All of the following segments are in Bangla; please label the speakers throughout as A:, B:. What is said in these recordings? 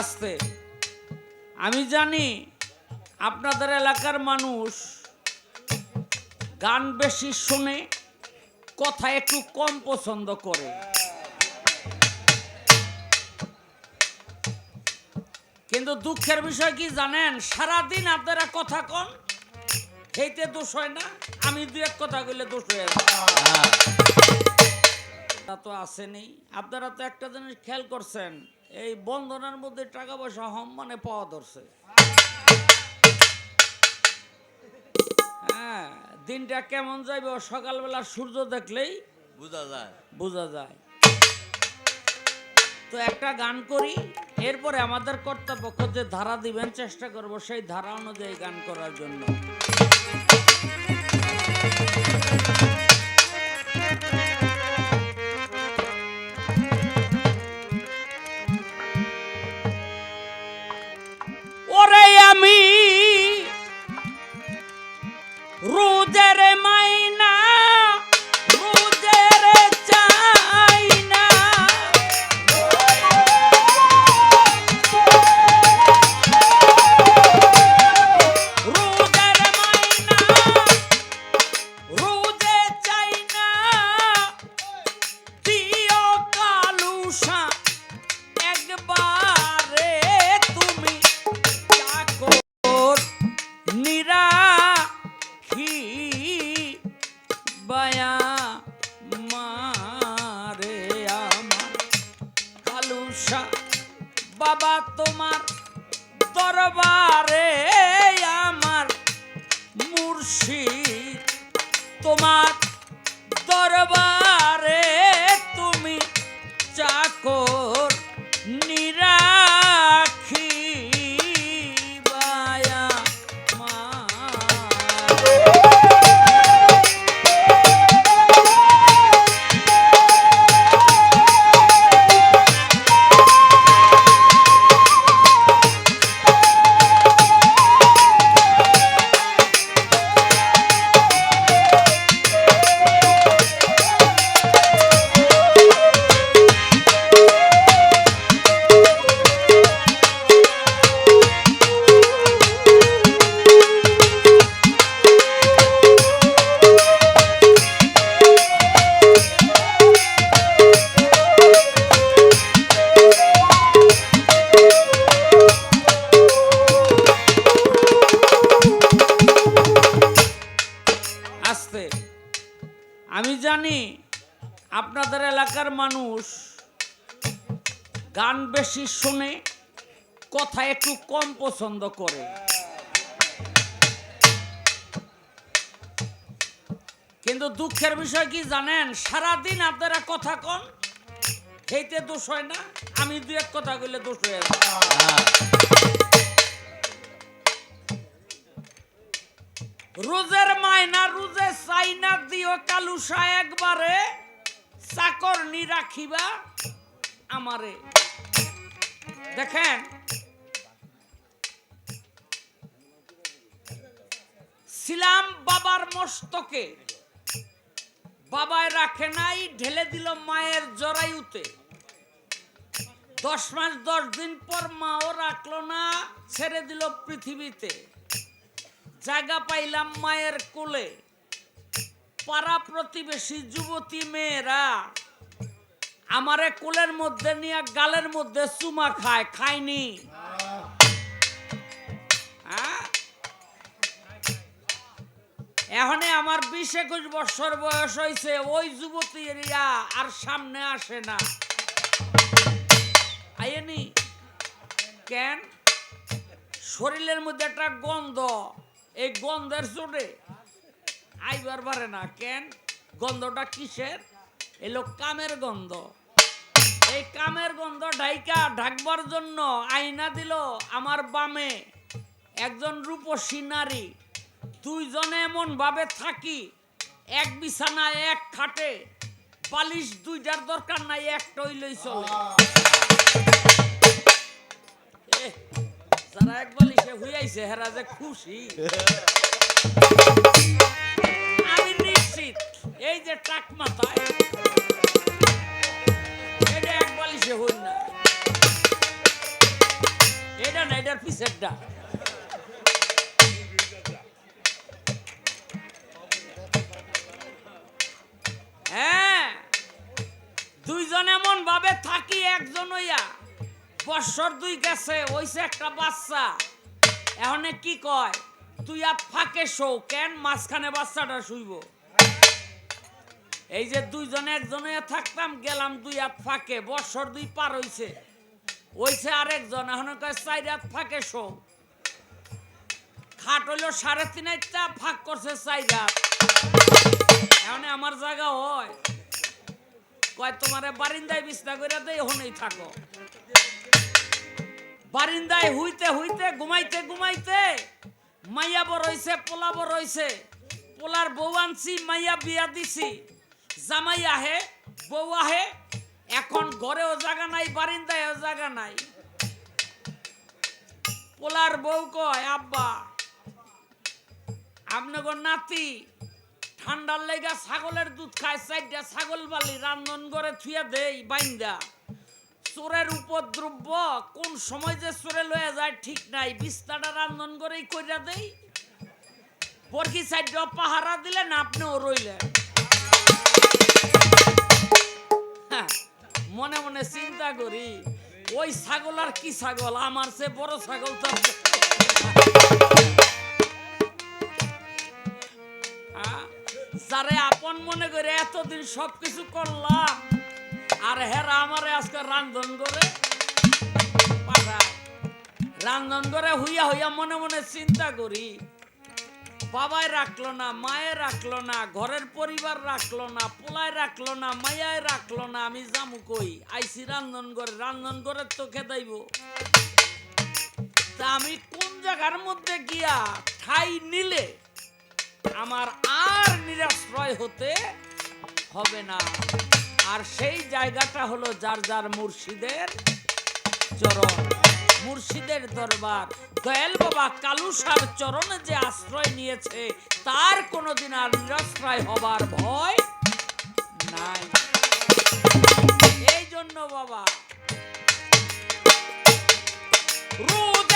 A: আসতে। আমি জানি আপনাদের এলাকার মানুষ গান বেশি শুনে কথা একটু কম পছন্দ করে। কিন্তু দুঃখের বিষয় কি জানেন? সারাদিন আপনারা কথা কন সেইতে দোষ হয় না আমি দু এক কথা কইলে দোষ হয়ে তা তো আসেনি আপনারা তো একটা জিনিস খেয়াল করছেন এই বন্ধনের মধ্যে টাকা পয়সা হম মানে পাওয়া ধরছে। হ্যাঁ দিনটা কেমন যাইবে সকালবেলা সূর্য দেখলেই
B: বোঝা যায়।
A: বোঝা যায়। তো একটা গান করি এরপরে আমাদের কর্তৃপক্ষ যে ধারা দিবেন চেষ্টা করব সেই ধারা অনুযায়ী গান করার জন্য। গান বেশি শুনে কথা একটু কম পছন্দ করে। কিন্তু দুঃখের বিষয় কি জানেন? সারাদিন আপনারা কথা কন সেইতে দোষ হয় না, আমি দু এক কথা কইলে দোষ হয়ে রোজের মায়না রোজে চাইনা দিও কালুসা একবারে, চাকর নি রাখিবা আমারে। দেখেন। ছিলাম বাবার মস্তকে। বাবায় রাখে নাই, ঢেলে দিল মায়ের জরায়ুতে। দশ মাস, দশ দিন পর মাও রাখল না, ছেড়ে দিল পৃথিবীতে। জায়গা পাইলাম মায়ের কোলে। পাড়া প্রতিবেশী যুবতী মেয়েরা। আমারে কোলের মধ্যে নিয়ে গালের মধ্যে চুমা খায়, খায়নি। হ্যাঁ? এখনে আমার বিশ একুশ বছর বয়স হয়েছে ওই যুবতীরা আর সামনে আসে না। আইনি কেন? শরীরের মধ্যে একটা গন্ধ, এই গন্ধের চোটে আইবার পারে না। কেন? গন্ধটা কিসের? এলো কামের গন্ধ। এই কামের গন্ধ ঢাইকা ঢাকবার জন্য আইনা দিল আমার বামে। একজন রূপসী নারী, দুইজনে এমন ভাবে থাকি, এক বিছানায়, এক খাটে। বালিশ দুইটার দরকার নাই, একটাই লই চলে। যারা এক বালিশে হুইয়াইছে, হেরা যে খুশি। আমি নিশ্চিত এই যে টাক মাথায় এটা এক বালিশে হই না। এটার পিছেরটা। হ্যাঁ দুইজন এমন ভাবে থাকি, একজন হইয়া বৎসর দুই গেছে ওইসে একটা বাচ্চা। এখন কি কয়, তুই আর ফাঁকে শো, কেন মাঝখানে বাচ্চাটা শুইব? এই যে দুইজনে একজনে থাকতাম, গেলাম দুই হাত ফাঁকে বৎসর দুই পার হইছে। ওইছে আরেকজন, এখন চার হাত ফাঁকে শো। খাট হইল সাড়ে তিন হাতটা, ফাঁক করছে চার হাত। এখন আমার জায়গা হয়। কয়, তোমারে বারিন্দায় বিছনা করে দেই ওখানেই থাকো। বারিন্দায় হুইতে হুইতে, ঘুমাইতে ঘুমাইতে, মাইয়া বড় হইছে, পোলা বড় হইছে। পোলার বউ আনছি, মাইয়া বিয়া দিছি। জামাই আহে বউ আহে এখন ঘরেও জায়গা নাই, বারিন্দায়ও জায়গা নাই। পোলার বউ কয়, আব্বা আপনার নাতি, ঠান্ডার লেগা ছাগলের দুধ খায়, চারটা ছাগল বালি রান্ধন করে থুয়া দেই, বাইন্দা। চোরের উপদ্রব্য কোন সময় যে চোরে লয়ে যায় ঠিক নাই, বিস্তাটা রান্ধন করেই কইরা দেই। বরকি সাইড পাহারা দিলেন, আপনিও রইলেন। মনে মনে চিন্তা করি ওই ছাগল আর কি ছাগল? আমার সে বড় ছাগল তো হ্যাঁ, যারে আপন মনে করে এতদিন সবকিছু করলাম আর হেরা আমারে আজকে রান্ধন করে রান্ধন করে হইয়া হইয়া মনে মনে চিন্তা করি বাবাই রাখল না, মায়ে রাখল না, ঘরের পরিবার রাখল না, পোলায় রাখল না মায়ায় রাখল না, আমি জামু কই? আইসি রান্ধন করে রান্ধন করে তো খেদাইব। তা আমি কোন জায়গার মধ্যে গিয়া ঠাই নিলে আমার আর নিরাশ্রয় হতে হবে না? আর সেই জায়গাটা হলো যার যার মুর্শিদের চরণ, মুর্শিদের দরবার। দয়াল বাবা কালুসার চরণে যে আশ্রয় নিয়েছে, তার কোনোদিন আর নিরাশ্রয় হবার ভয় নাই। এই জন্য বাবা, রোদের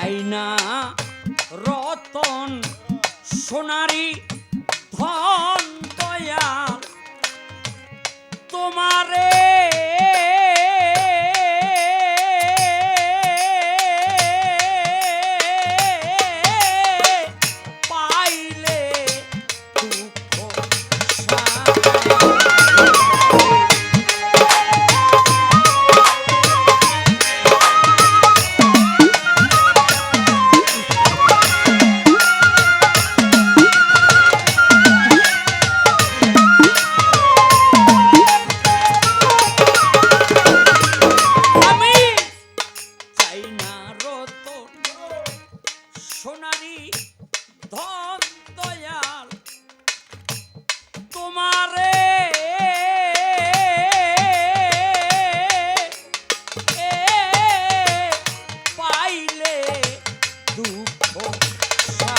A: চাই না রতন সোনারি ধন দয়াল তোমারে Wow.